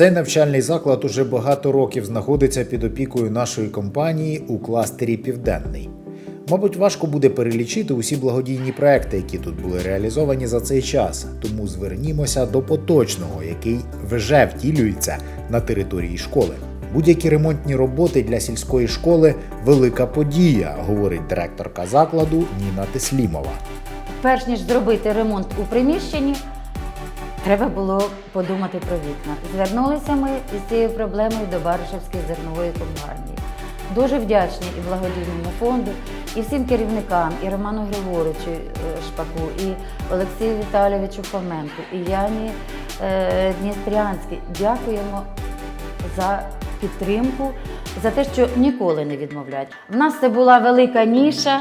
Цей навчальний заклад уже багато років знаходиться під опікою нашої компанії у кластері Південний. Мабуть, важко буде перелічити усі благодійні проекти, які тут були реалізовані за цей час. Тому звернімося до поточного, який вже втілюється на території школи. Будь-які ремонтні роботи для сільської школи велика подія, говорить директорка закладу Ніна Теслімова. Перш ніж зробити ремонт у приміщенні, треба було подумати про вікна. Звернулися ми із цією проблемою до Баришевської зернової компанії. Дуже вдячні і благодійному фонду, і всім керівникам, і Роману Григоровичу е, Шпаку, і Олексію Віталійовичу Фоменку, і Яні е, Дністрянській. Дякуємо за підтримку, за те, що ніколи не відмовляють. В нас це була велика ніша.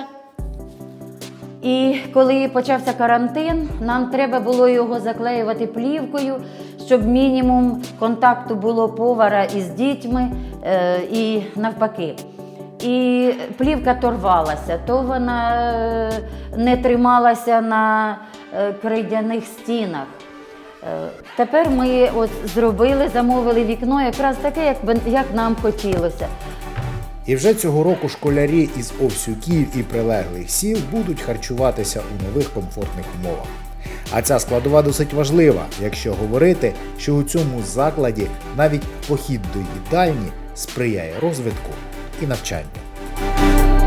І коли почався карантин, нам треба було його заклеювати плівкою, щоб мінімум контакту було повара із дітьми е, і навпаки. І плівка торвалася, то вона е, не трималася на е, крейдяних стінах. Тепер ми от зробили, замовили вікно якраз таке, як нам хотілося. І вже цього року школярі із Овсюків і прилеглих сіл будуть харчуватися у нових комфортних умовах. А ця складова досить важлива, якщо говорити, що у цьому закладі навіть похід до їдальні сприяє розвитку і навчанню.